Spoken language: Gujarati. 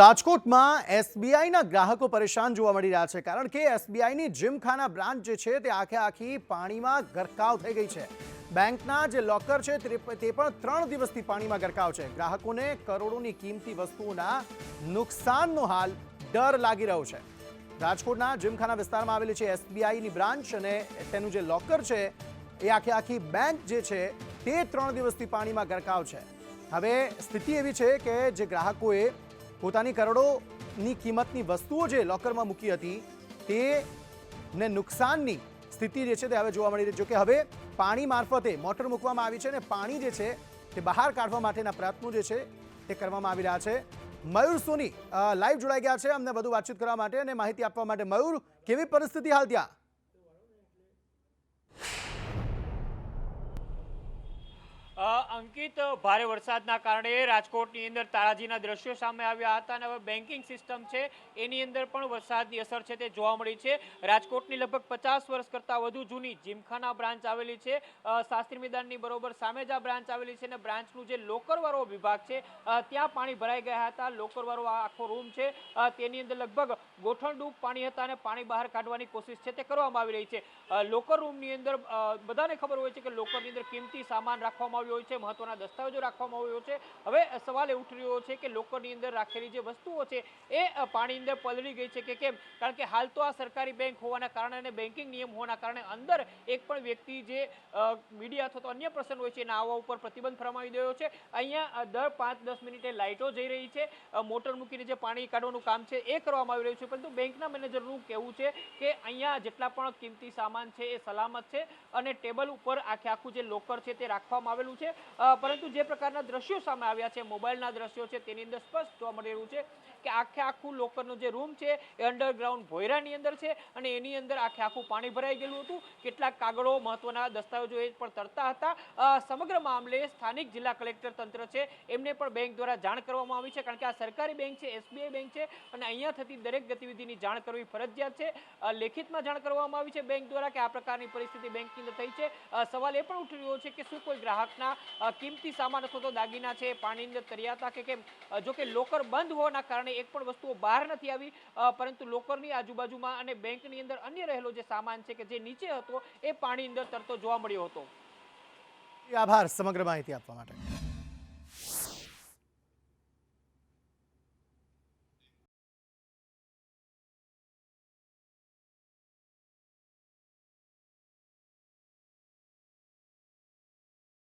રાજકોટમાં એસબીઆઈના ગ્રાહકો પરેશાન જોવા મળી રહ્યા છે કારણ કે એસબીઆઈની જીમખાના બ્રાન્ચ જે છે તે આખે આખી પાણીમાં ગરકાવ થઈ ગઈ છે. બેંકના જે લોકર છે તે પણ ત્રણ દિવસથી પાણીમાં ગરકાવ છે. ગ્રાહકોને કરોડોની કિંમતી વસ્તુઓના નુકસાનનો હાલ ડર લાગી રહ્યો છે. રાજકોટના જીમખાના વિસ્તારમાં આવેલી છે એસબીઆઈની બ્રાન્ચ અને તેનું જે લોકર છે એ આખે આખી બેંક જે છે તે ત્રણ દિવસથી પાણીમાં ગરકાવ છે. હવે સ્થિતિ એવી છે કે જે ગ્રાહકોએ પોતાની કરોડોની કિંમતની વસ્તુઓ જે લોકરમાં મૂકી હતી, તેને નુકસાનની સ્થિતિ જે છે તે હવે જોવા મળી રહી છે. જો કે હવે પાણી મારફતે મોટર મૂકવામાં આવી છે અને પાણી જે છે તે બહાર કાઢવા માટેના પ્રયત્નો જે છે તે કરવામાં આવી રહ્યા છે. મયુર સોની લાઈવ જોડાઈ ગયા છે અમને વધુ વાતચીત કરવા માટે અને માહિતી આપવા માટે. મયુર, કેવી પરિસ્થિતિ હાલ ત્યાં? અંકિત, ભારે વરસાદના કારણે રાજકોટની અંદર તારાજીના દ્રશ્યો સામે આવ્યા હતા અને હવે બેન્કિંગ સિસ્ટમ છે, એની અંદર પણ વરસાદની અસર છે તે જોવા મળી છે. રાજકોટની લગભગ પચાસ વર્ષ કરતાં વધુ જૂની જીમખાના બ્રાન્ચ આવેલી છે. શાસ્ત્રી મેદાનની બરોબર સામે જ આ બ્રાન્ચ આવેલી છે અને બ્રાન્ચનું જે લોકરવાળો વિભાગ છે ત્યાં પાણી ભરાઈ ગયા હતા. લોકરવાળો આખો રૂમ છે. તેની અંદર લગભગ ગોઠણડૂબ પાણી હતા અને પાણી બહાર કાઢવાની કોશિશ છે તે કરવામાં આવી રહી છે. લોકર રૂમની અંદર બધાને ખબર હોય છે કે લોકરની અંદર કિંમતી સામાન રાખવામાં આવ્યો હોય છે, મહત્વના દસ્તાવેજો રાખવામાં આવ્યો છે. હવે સવાલ એ ઉઠી રહ્યો છે કે લોકરની અંદર રાખેલી જે વસ્તુઓ છે, એ પાણી અંદર પલળી ગઈ છે કે કેમ? કારણ કે હાલ તો આ સરકારી બેંક હોવાના કારણે અને બેન્કિંગ નિયમ હોવાના કારણે અંદર એક પણ વ્યક્તિ જે મીડિયા અથવા તો અન્ય પ્રસંગ હોય છે, એના આવવા ઉપર પ્રતિબંધ ફરમાવી દેવો છે. અહીંયા દર પાંચ દસ મિનિટે લાઇટો જઈ રહી છે. મોટર મૂકીને જે પાણી કાઢવાનું કામ છે, એ કરવામાં આવી રહ્યું છે. પરંતુ બેંકના મેનેજરનું કહેવું છે કે અહીંયા જેટલા પણ કિંમતી સામાન છે, એ સલામત છે અને ટેબલ ઉપર આખે આખું જે લોકર છે, તે રાખવામાં આવેલું છે. પરંતુ જે પ્રકારના દ્રશ્યો સામે આવ્યા છે, મોબાઈલના દ્રશ્યો છે, તેની અંદર સ્પષ્ટ જોવા મળી રહ્યું છે કે આખે આખું લોકરનું જે રૂમ છે, એ અંડરગ્રાઉન્ડ ભોયરાની અંદર છે અને એની અંદર આખે આખું પાણી ભરાઈ ગયેલું હતું. કેટલાક કાગળો મહત્વના દસ્તાવેજો એ પણ તરતા હતા. સમગ્ર મામલે સ્થાનિક જિલ્લા કલેક્ટર તંત્ર છે, એમને પણ બેંક દ્વારા જાણ કરવામાં આવી છે, કારણ કે આ સરકારી બેંક છે, એસબીઆઈ બેંક છે અને અહીંયા થતી દરેક ગતિવિધિની જાણ કરવી ફરજિયાત છે. લેખિતમાં જાણ કરવામાં આવી છે બેંક દ્વારા કે આ પ્રકારની પરિસ્થિતિ બેંકની અંદર થઈ છે. સવાલ એ પણ ઉઠી રહ્યો છે કે શું કોઈ ગ્રાહકના અ, કિંમતી સામાન અથવા તો દાગીના છે પાણીની અંદર તર્યા કે કેમ? જો કે લોકર બંધ હોવાના કારણે એક પણ વસ્તુઓ બહાર નથી આવી પરંતુ લોકરની આજુબાજુમાં અને બેંકની અંદર અન્ય રહેલો જે સામાન છે કે જે નીચે હતો એ પાણી અંદર તરતો જોવા મળ્યો હતો. આભાર સમગ્ર માહિતી આપવા માટે.